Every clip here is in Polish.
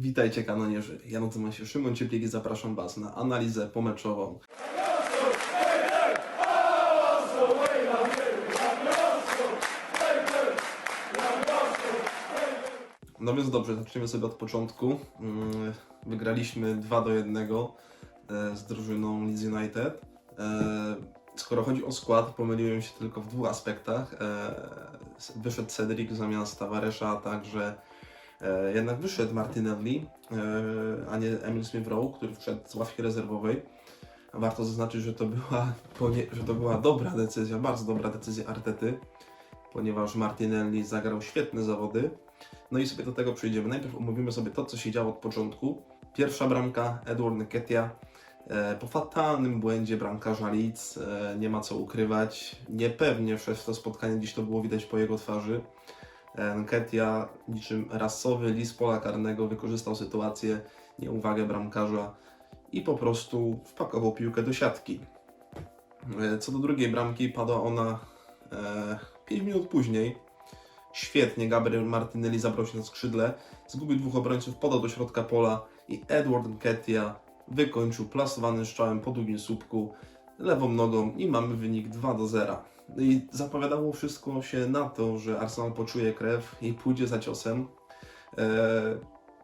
Witajcie kanonierzy. Ja nazywam się Szymon Ciepliak i zapraszam Was na analizę pomeczową. No więc dobrze, zaczniemy sobie od początku. Mm, Wygraliśmy 2 do 1 e, z drużyną Leeds United. E, Skoro chodzi o skład, pomyliłem się tylko w dwóch aspektach. E, Wyszedł Cedric zamiast Tavaresza, a także jednak wyszedł Martinelli, e, a nie Emil Smith-Rowe, który wszedł z ławki rezerwowej. Warto zaznaczyć, że to, była, że to była dobra decyzja, bardzo dobra decyzja Artety, ponieważ Martinelli zagrał świetne zawody. No i sobie do tego przejdziemy. Najpierw omówimy sobie to, co się działo od początku. Pierwsza bramka, Edward Nketiah. E, Po fatalnym błędzie bramkarza Leeds, e, nie ma co ukrywać. Niepewnie w to spotkanie, dziś to było widać po jego twarzy. E, Nketiah niczym rasowy lis pola karnego wykorzystał sytuację, nieuwagę bramkarza i po prostu wpakował piłkę do siatki. E, Co do drugiej bramki, padła ona e, 5 minut później. Świetnie, Gabriel Martinelli zabrał się na skrzydle, zgubił dwóch obrońców, podał do środka pola i Edward Nketiah wykończył plasowanym strzałem po długim słupku lewą nogą i mamy wynik 2 do 0. No i zapowiadało wszystko się na to, że Arsenal poczuje krew i pójdzie za ciosem. E,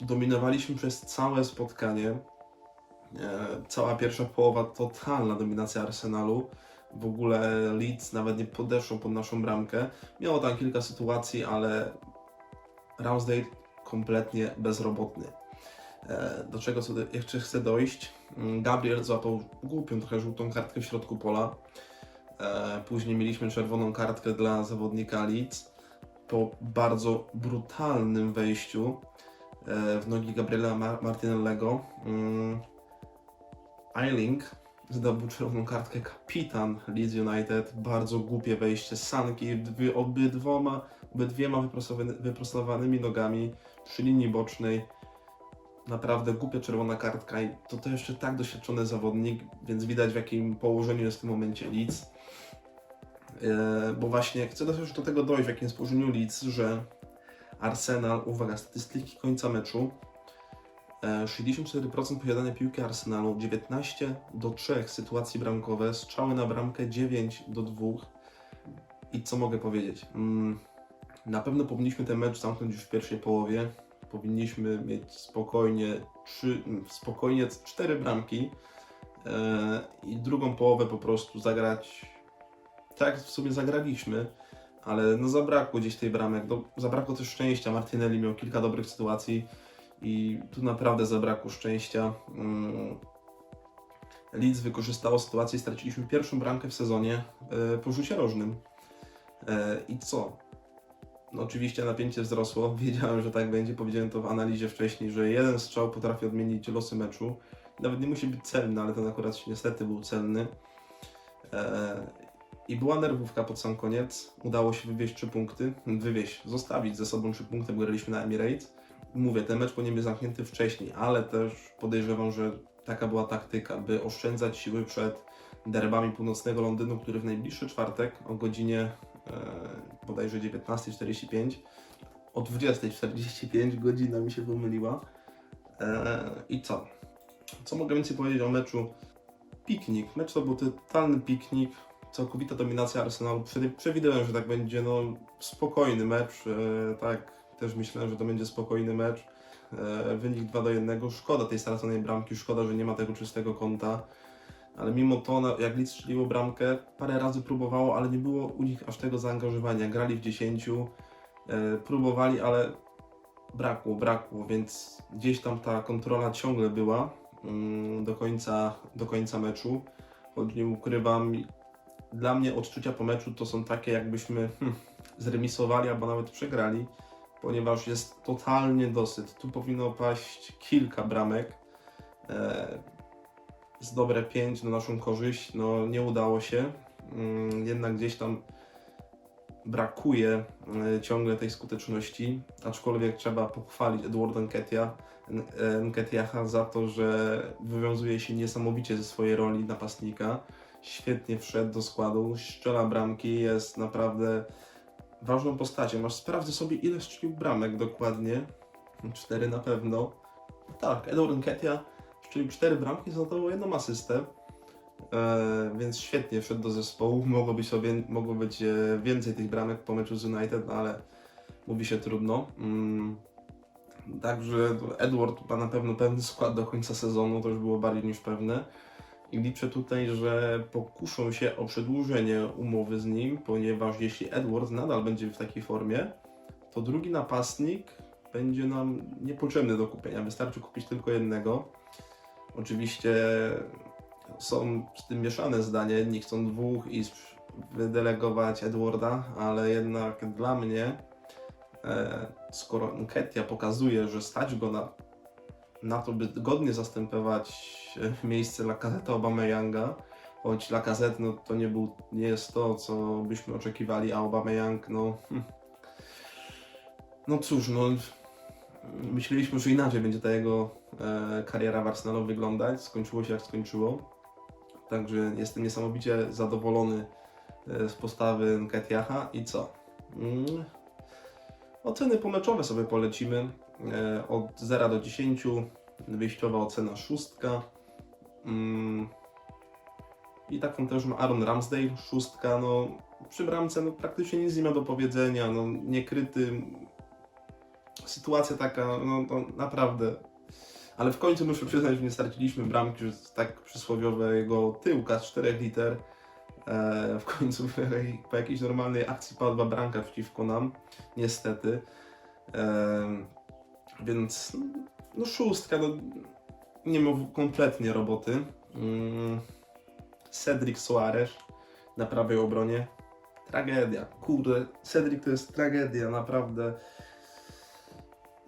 dominowaliśmy przez całe spotkanie. E, cała pierwsza połowa totalna dominacja Arsenalu. W ogóle Leeds nawet nie podeszło pod naszą bramkę. Miało tam kilka sytuacji, ale Ramsdale kompletnie bezrobotny. E, Do czego jeszcze chcę dojść? Mm, Gabriel złapał głupią trochę żółtą kartkę w środku pola. E, Później mieliśmy czerwoną kartkę dla zawodnika Leeds po bardzo brutalnym wejściu e, w nogi Gabriela Mar- Martinellego. Mm, Eiling zdobył czerwoną kartkę kapitan Leeds United. Bardzo głupie wejście z Sanki obydwoma, obydwiema wyprostowany- wyprostowanymi nogami przy linii bocznej naprawdę głupia czerwona kartka i to to jeszcze tak doświadczony zawodnik, więc widać w jakim położeniu jest w tym momencie Leeds. E, bo właśnie chcę też do tego dojść, w jakim jest położeniu Leeds, że Arsenal, uwaga, statystyki końca meczu, e, 64% posiadania piłki Arsenalu, 19 do 3 sytuacji bramkowe, strzały na bramkę 9 do 2 i co mogę powiedzieć? Mm, na pewno powinniśmy ten mecz zamknąć już w pierwszej połowie, powinniśmy mieć spokojnie, trzy, spokojnie cztery bramki e, i drugą połowę po prostu zagrać tak w sumie zagraliśmy, ale no zabrakło gdzieś tej bramek, no, zabrakło też szczęścia, Martinelli miał kilka dobrych sytuacji i tu naprawdę zabrakło szczęścia. Mm. Leeds wykorzystało sytuację i straciliśmy pierwszą bramkę w sezonie e, po rzucie rożnym. E, I co? No oczywiście napięcie wzrosło. Wiedziałem, że tak będzie. Powiedziałem to w analizie wcześniej, że jeden strzał potrafi odmienić losy meczu. Nawet nie musi być celny, ale ten akurat niestety był celny. I była nerwówka pod sam koniec. Udało się wywieźć trzy punkty. Wywieźć, zostawić ze sobą trzy punkty, bo graliśmy na Emirates. Mówię, ten mecz powinien być zamknięty wcześniej, ale też podejrzewam, że taka była taktyka, by oszczędzać siły przed derbami północnego Londynu, który w najbliższy czwartek o godzinie e, bodajże 19.45 o 20.45 godzina mi się pomyliła. E, I co? Co mogę więcej powiedzieć o meczu? Piknik. Mecz to był totalny piknik, całkowita dominacja Arsenalu. Przewi- Przewidywałem, że tak będzie, no spokojny mecz, e, tak też myślałem, że to będzie spokojny mecz. E, wynik 2 do 1. Szkoda tej straconej bramki, szkoda, że nie ma tego czystego kąta. Ale mimo to, jak Leeds strzeliło bramkę, parę razy próbowało, ale nie było u nich aż tego zaangażowania. Grali w 10, e, próbowali, ale brakło, brakło, więc gdzieś tam ta kontrola ciągle była mm, do, końca, do końca meczu. Choć nie ukrywam, dla mnie odczucia po meczu to są takie, jakbyśmy hmm, zremisowali albo nawet przegrali, ponieważ jest totalnie dosyt. Tu powinno paść kilka bramek. E, z dobre 5 na naszą korzyść. No nie udało się. Mm, Jednak gdzieś tam brakuje e, ciągle tej skuteczności, aczkolwiek trzeba pochwalić Edwarda Nketiah, N- e, Nketiaha za to, że wywiązuje się niesamowicie ze swojej roli napastnika. Świetnie wszedł do składu, strzela bramki, jest naprawdę ważną postacią. Aż sprawdzę sobie ile strzelił bramek dokładnie. Cztery na pewno. Tak, Edward Nketiah strzelił 4 bramki, zanotował jedną asystę. E, więc świetnie wszedł do zespołu. Mogło być, sobie, mogło być e, więcej tych bramek po meczu z United, no ale mówi się trudno. Mm, Także Edward ma na pewno pewny skład do końca sezonu, to już było bardziej niż pewne. I liczę tutaj, że pokuszą się o przedłużenie umowy z nim, ponieważ jeśli Edward nadal będzie w takiej formie, to drugi napastnik będzie nam niepotrzebny do kupienia. Wystarczy kupić tylko jednego. Oczywiście są z tym mieszane zdania. Jedni chcą dwóch i wydelegować Edwarda, ale jednak dla mnie, e, skoro Nketiah pokazuje, że stać go na, na to, by godnie zastępować e, miejsce Lacazette Obameyanga, choć Lacazette no, to nie, był, nie jest to, co byśmy oczekiwali, a Aubameyang, no... hm. No cóż, no... Myśleliśmy, że inaczej będzie ta jego e, kariera w Arsenalu wyglądać. Skończyło się jak skończyło. Także jestem niesamowicie zadowolony e, z postawy Nketiaha i co? Mm. Oceny pomeczowe sobie polecimy. E, od 0 do 10 wyjściowa ocena szóstka. Mm. I taką też ma Aaron Ramsdale, szóstka. No, przy bramce no, praktycznie nic nie ma do powiedzenia. No, niekryty. Sytuacja taka, no, no naprawdę ale w końcu muszę przyznać, że nie straciliśmy bramki, że tak przysłowiowego tyłka z 4 liter. E, w końcu po jakiejś normalnej akcji padła bramka przeciwko nam, niestety. E, więc no szóstka, no, nie ma kompletnie roboty. Mm, Cedric Soares na prawej obronie. Tragedia, kurde, Cedric to jest tragedia, naprawdę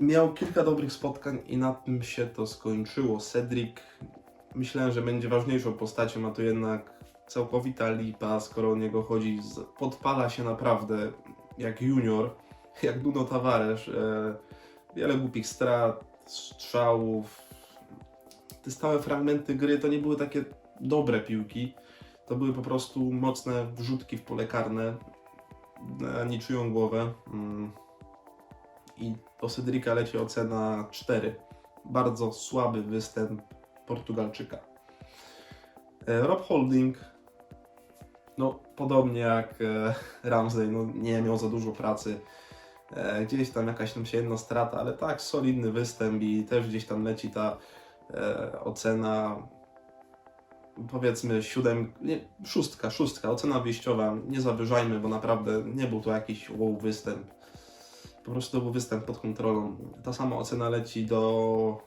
miał kilka dobrych spotkań i na tym się to skończyło. Cedric myślałem, że będzie ważniejszą postacią, a to jednak całkowita lipa, skoro o niego chodzi. Podpala się naprawdę jak junior, jak Bruno Tavares. E, wiele głupich strat, strzałów. Te stałe fragmenty gry to nie były takie dobre piłki. To były po prostu mocne wrzutki w pole karne na niczyją głowę. Mm i do Cedrika leci ocena 4. Bardzo słaby występ Portugalczyka. E, Rob Holding, no podobnie jak e, Ramsey, no nie miał za dużo pracy. E, Gdzieś tam jakaś tam się jedna strata, ale tak, solidny występ i też gdzieś tam leci ta e, ocena powiedzmy siódem, nie, szóstka, szóstka, ocena wyjściowa, nie zawyżajmy, bo naprawdę nie był to jakiś wow występ po prostu to był występ pod kontrolą. Ta sama ocena leci do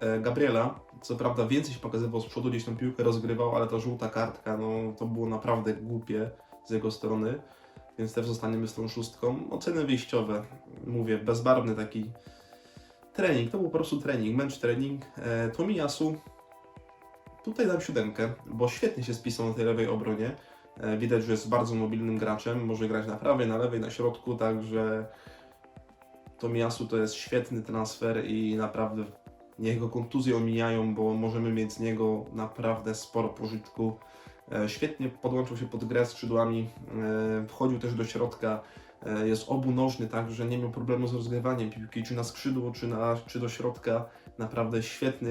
e, Gabriela. Co prawda więcej się pokazywał z przodu, gdzieś tą piłkę rozgrywał, ale ta żółta kartka, no to było naprawdę głupie z jego strony, więc też zostaniemy z tą szóstką. Oceny wyjściowe, mówię, bezbarwny taki trening, to był po prostu trening, mecz trening. E, Tomiyasu, tutaj dam siódemkę, bo świetnie się spisał na tej lewej obronie. E, widać, że jest bardzo mobilnym graczem, może grać na prawej, na lewej, na środku, także Tomiyasu to jest świetny transfer i naprawdę niech go kontuzje omijają, bo możemy mieć z niego naprawdę sporo pożytku. E, Świetnie podłączył się pod grę skrzydłami, e, wchodził też do środka, e, jest obunożny, tak, że nie miał problemu z rozgrywaniem piłki, czy na skrzydło, czy, na, czy do środka. Naprawdę świetny,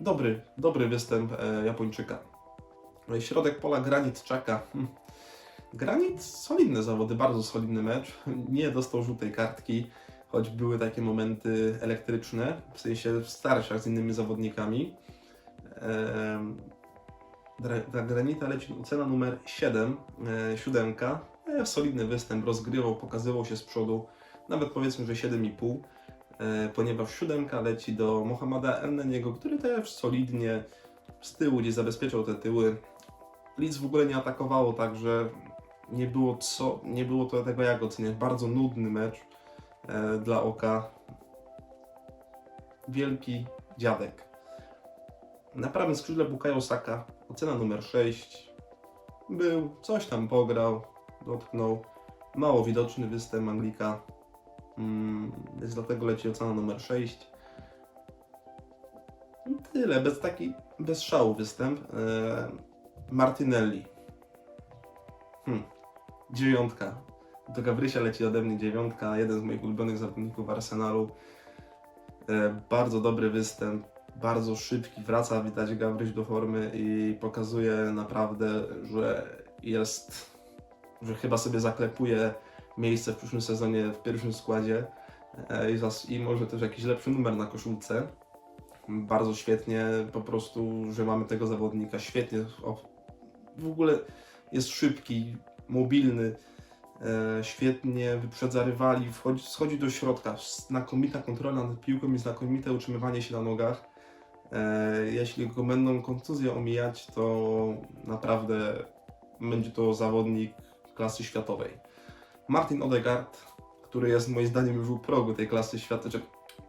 dobry, dobry występ Japończyka. E, Środek pola Granit Czaka. Hm. Granit, solidne zawody, bardzo solidny mecz. Nie dostał żółtej kartki, choć były takie momenty elektryczne, w sensie w starszach z innymi zawodnikami. Dla Granita leci ocena numer 7, e, siódemka. E, solidny występ, rozgrywał, pokazywał się z przodu, nawet powiedzmy, że 7,5, e, ponieważ siódemka leci do Mohameda Elneniego, który też solidnie z tyłu gdzieś zabezpieczał te tyły. Leeds w ogóle nie atakowało, także nie było, co, nie było to tego jak oceniać. Bardzo nudny mecz dla oka. Wielki dziadek. Na prawym skrzydle Bukayo Saka, ocena numer 6. Był, coś tam pograł, dotknął. Mało widoczny występ Anglika, mm, więc dlatego leci ocena numer 6. I tyle, bez taki, bez szału występ. E, Martinelli. Hmm. Dziewiątka. Do Gabrysia leci ode mnie dziewiątka, jeden z moich ulubionych zawodników Arsenalu. E, bardzo dobry występ, bardzo szybki, wraca widać Gabryś do formy i pokazuje naprawdę, że jest, że chyba sobie zaklepuje miejsce w przyszłym sezonie w pierwszym składzie e, i, i może też jakiś lepszy numer na koszulce. Bardzo świetnie, po prostu, że mamy tego zawodnika, świetnie, w ogóle jest szybki, mobilny, świetnie wyprzedza rywali, wchodzi, schodzi do środka, znakomita kontrola nad piłką i znakomite utrzymywanie się na nogach. E, jeśli go będą kontuzje omijać, to naprawdę będzie to zawodnik klasy światowej. Martin Odegaard, który jest moim zdaniem już u progu tej klasy światowej,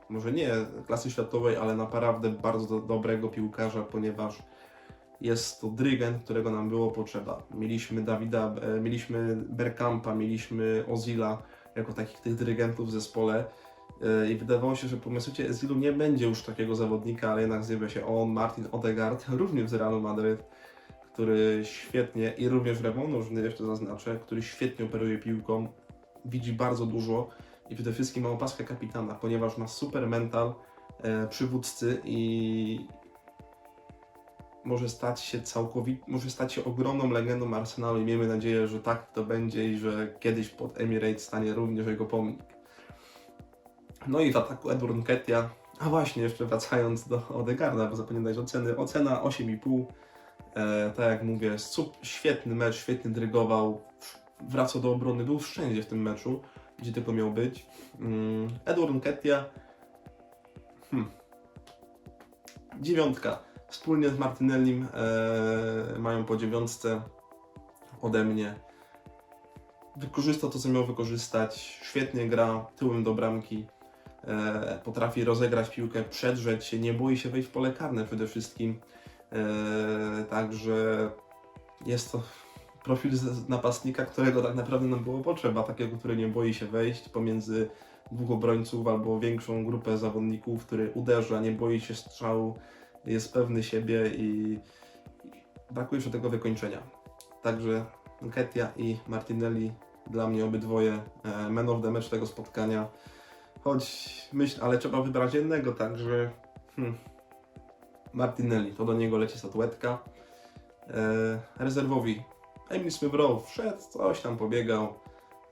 może nie klasy światowej, ale naprawdę bardzo do, dobrego piłkarza, ponieważ jest to drygent, którego nam było potrzeba. Mieliśmy Dawida, e, mieliśmy Bergkampa, mieliśmy Ozila jako takich tych dyrygentów w zespole e, i wydawało się, że po Mesucie Ezilu nie będzie już takiego zawodnika, ale jednak zjawia się on, Martin Odegaard, również z Realu Madryt, który świetnie i również Remon Nożny jeszcze zaznaczę, który świetnie operuje piłką, widzi bardzo dużo i przede wszystkim ma opaskę kapitana, ponieważ ma super mental e, przywódcy i może stać się całkowicie, może stać się ogromną legendą Arsenalu i miejmy nadzieję, że tak to będzie i że kiedyś pod Emirates stanie również jego pomnik. No i w ataku Edward Nketiah, a właśnie jeszcze wracając do Odegarda, bo zapomniałem oceny, ocena 8,5 E, tak jak mówię, sup, świetny mecz, świetnie drygował, wracał do obrony, był wszędzie w tym meczu, gdzie tylko miał być. Mm, Edward Nketiah, hmm. dziewiątka, wspólnie z Martinellim e, mają po dziewiątce ode mnie. Wykorzystał to, co miał wykorzystać, świetnie gra tyłem do bramki, e, potrafi rozegrać piłkę, przedrzeć się, nie boi się wejść w pole karne przede wszystkim. Eee, Także jest to profil napastnika, którego tak naprawdę nam było potrzeba, takiego, który nie boi się wejść pomiędzy dwóch obrońców albo większą grupę zawodników, który uderza, nie boi się strzału, jest pewny siebie i brakuje jeszcze tego wykończenia. Także Ketia i Martinelli dla mnie obydwoje e, men of the match tego spotkania. Choć myśl, ale trzeba wybrać jednego, także hmm, Martinelli, to do niego leci statuetka. E, rezerwowi Emil Smith wszedł, coś tam pobiegał.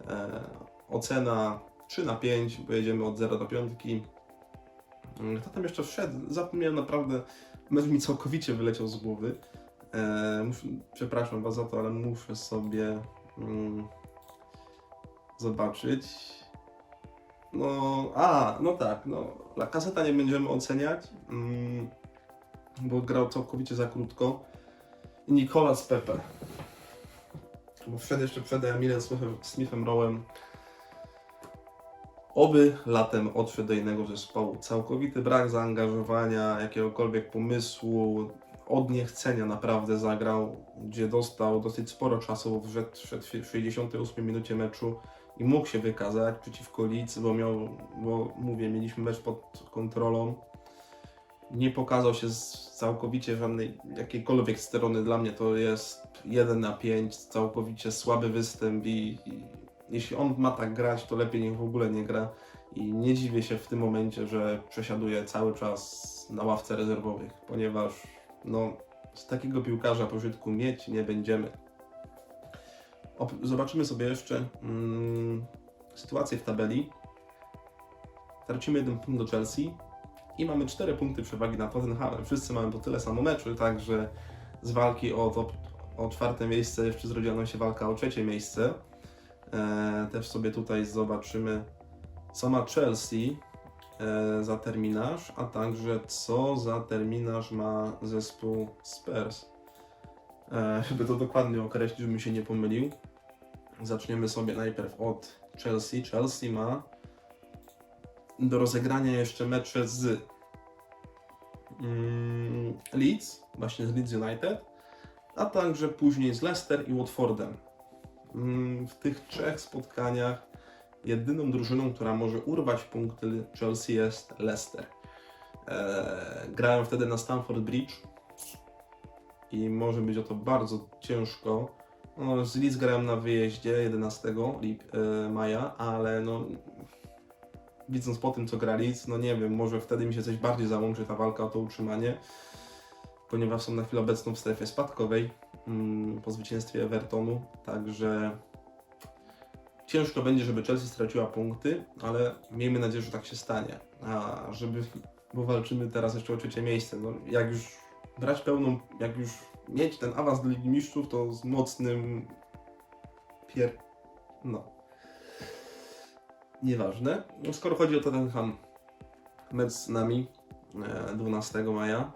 E, ocena 3 na 5, bo jedziemy od 0 do 5. Mm, Kto tam jeszcze wszedł? Zapomniałem naprawdę, mecz mi całkowicie wyleciał z głowy. E, muszę, przepraszam Was za to, ale muszę sobie mm, zobaczyć. No, a, no tak, no, La Caseta nie będziemy oceniać. Mm, bo grał całkowicie za krótko. I Nicolas Pepe. Bo wszedł jeszcze przed Emilem Smithem, Smithem Rowem. Oby latem odszedł do innego zespołu. Całkowity brak zaangażowania, jakiegokolwiek pomysłu, od niechcenia naprawdę zagrał, gdzie dostał dosyć sporo czasu, w 68 minucie meczu i mógł się wykazać przeciwko Leeds, bo miał, bo mówię, mieliśmy mecz pod kontrolą nie pokazał się całkowicie żadnej jakiejkolwiek strony. Dla mnie to jest 1 na 5, całkowicie słaby występ i, i jeśli on ma tak grać, to lepiej niech w ogóle nie gra. I nie dziwię się w tym momencie, że przesiaduje cały czas na ławce rezerwowych, ponieważ no, z takiego piłkarza pożytku mieć nie będziemy. Zobaczymy sobie jeszcze mm, sytuację w tabeli. Tracimy jeden punkt do Chelsea, i mamy 4 punkty przewagi nad Tottenhamem. Wszyscy mamy po tyle samo meczu, także z walki o, top, o czwarte miejsce jeszcze zrodziła nam się walka o trzecie miejsce. E, też sobie tutaj zobaczymy, co ma Chelsea e, za terminarz, a także co za terminarz ma zespół Spurs. E, żeby to dokładnie określić, żebym się nie pomylił. Zaczniemy sobie najpierw od Chelsea. Chelsea ma do rozegrania jeszcze mecze z mm, Leeds, właśnie z Leeds United, a także później z Leicester i Watfordem. Mm, w tych trzech spotkaniach jedyną drużyną, która może urwać punkty Chelsea jest Leicester. Eee, grałem wtedy na Stamford Bridge i może być o to bardzo ciężko. No, z Leeds grałem na wyjeździe 11 lip, e, maja, ale no, widząc po tym, co gra Leeds, no nie wiem, może wtedy mi się coś bardziej załączy ta walka o to utrzymanie, ponieważ są na chwilę obecną w strefie spadkowej po zwycięstwie Evertonu, także ciężko będzie, żeby Chelsea straciła punkty, ale miejmy nadzieję, że tak się stanie. A żeby, bo walczymy teraz jeszcze o trzecie miejsce, no jak już brać pełną, jak już mieć ten awans do Ligi Mistrzów, to z mocnym pier... no. Nieważne. No, skoro chodzi o Tottenham, mecz z nami e, 12 maja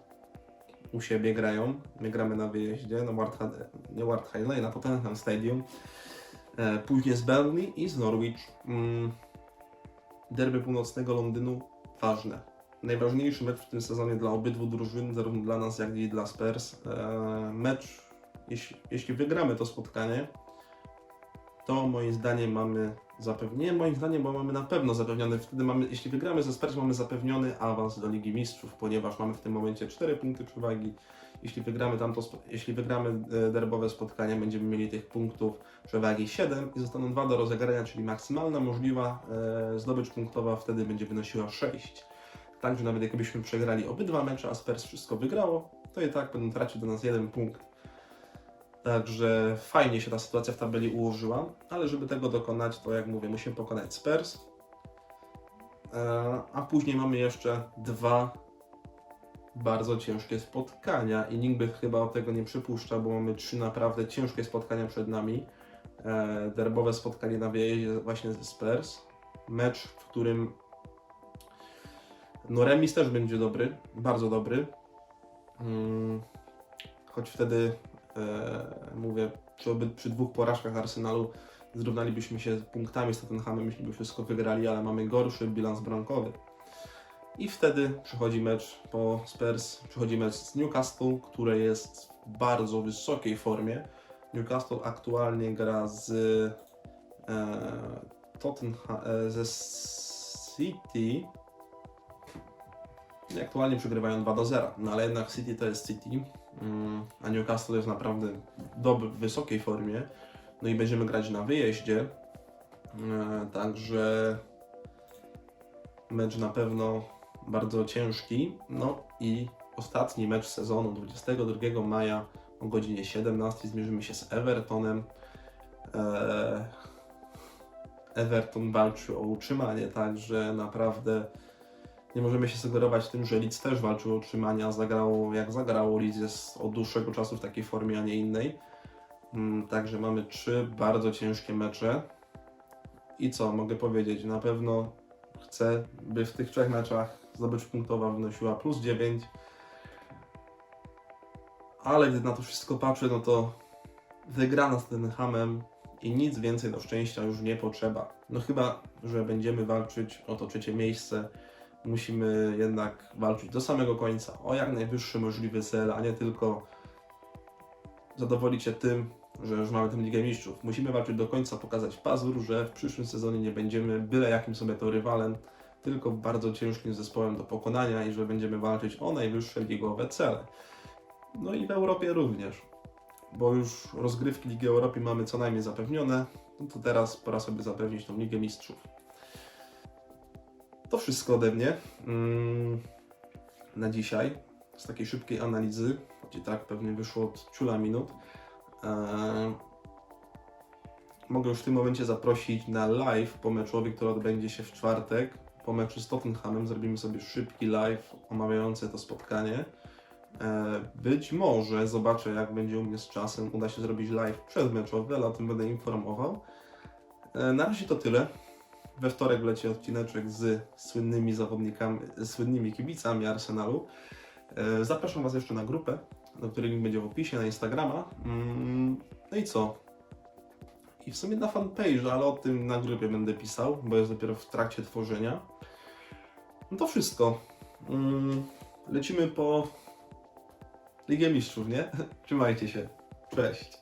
u siebie grają. My gramy na wyjeździe, na Ward, nie Ward High Lane, na Tottenham Stadium. Później z Burnley i z Norwich. Mm, Derby północnego Londynu ważne. Najważniejszy mecz w tym sezonie dla obydwu drużyn, zarówno dla nas, jak i dla Spurs. E, Mecz, jeśli, jeśli wygramy to spotkanie, to moim zdaniem mamy zapewnienie, moim zdaniem, bo mamy na pewno zapewniony, wtedy mamy, jeśli wygramy ze Spurs, mamy zapewniony awans do Ligi Mistrzów, ponieważ mamy w tym momencie 4 punkty przewagi. Jeśli wygramy tamto, jeśli wygramy e, derbowe spotkanie, będziemy mieli tych punktów przewagi 7 i zostaną dwa do rozegrania, czyli maksymalna możliwa e, zdobycz punktowa wtedy będzie wynosiła 6. Także nawet jakbyśmy przegrali obydwa mecze, a Spurs wszystko wygrało, to i tak będą tracić do nas jeden punkt. Także fajnie się ta sytuacja w tabeli ułożyła, ale żeby tego dokonać, to jak mówię, musimy pokonać Spurs. E, A później mamy jeszcze dwa bardzo ciężkie spotkania i nikt by chyba tego nie przypuszczał, bo mamy trzy naprawdę ciężkie spotkania przed nami. E, Derbowe spotkanie na wyjeździe właśnie ze Spurs. Mecz, w którym no remis też będzie dobry, bardzo dobry. Mm, Choć wtedy mówię, przy, oby, przy dwóch porażkach Arsenalu zrównalibyśmy się punktami z Tottenhamem, myśmy by wszystko wygrali, ale mamy gorszy bilans bramkowy. I wtedy przychodzi mecz po Spurs, przychodzi mecz z Newcastle, które jest w bardzo wysokiej formie. Newcastle aktualnie gra z e, Tottenham, e, ze City. I aktualnie przegrywają 2 do 0, no ale jednak City to jest City, a Newcastle jest naprawdę dobry, w wysokiej formie. No i będziemy grać na wyjeździe, e, także mecz na pewno bardzo ciężki. No i ostatni mecz sezonu 22 maja o godzinie 17 zmierzymy się z Evertonem. E, Everton walczy o utrzymanie, także naprawdę nie możemy się sugerować tym, że Leeds też walczył o utrzymanie, a zagrało jak zagrało. Leeds jest od dłuższego czasu w takiej formie, a nie innej. Mm, Także mamy trzy bardzo ciężkie mecze. I co mogę powiedzieć? Na pewno chcę, by w tych trzech meczach zdobycz punktowa wynosiła plus 9. Ale gdy na to wszystko patrzę, no to wygrana z Tottenhamem i nic więcej do szczęścia już nie potrzeba. No chyba, że będziemy walczyć o to trzecie miejsce, musimy jednak walczyć do samego końca, o jak najwyższy możliwy cel, a nie tylko zadowolić się tym, że już mamy tę Ligę Mistrzów. Musimy walczyć do końca, pokazać pazur, że w przyszłym sezonie nie będziemy byle jakim sobie to rywalem, tylko bardzo ciężkim zespołem do pokonania i że będziemy walczyć o najwyższe ligowe cele. No i w Europie również, bo już rozgrywki Ligi Europy mamy co najmniej zapewnione, no to teraz pora sobie zapewnić tą Ligę Mistrzów. To wszystko ode mnie mm, na dzisiaj. Z takiej szybkiej analizy, i tak pewnie wyszło od ciula minut. Eee, mogę już w tym momencie zaprosić na live pomeczowy, który odbędzie się w czwartek. Po meczu z Tottenhamem zrobimy sobie szybki live omawiający to spotkanie. Eee, być może zobaczę, jak będzie u mnie z czasem. Uda się zrobić live przedmeczowy, ale o tym będę informował. Eee, na razie to tyle. We wtorek leci odcineczek z słynnymi zawodnikami, słynnymi kibicami Arsenalu. E, Zapraszam Was jeszcze na grupę, do której link będzie w opisie, na Instagrama. Mm, No i co? I w sumie na fanpage, ale o tym na grupie będę pisał, bo jest dopiero w trakcie tworzenia. No to wszystko. Mm, Lecimy po Ligę Mistrzów, nie? Trzymajcie się. Cześć.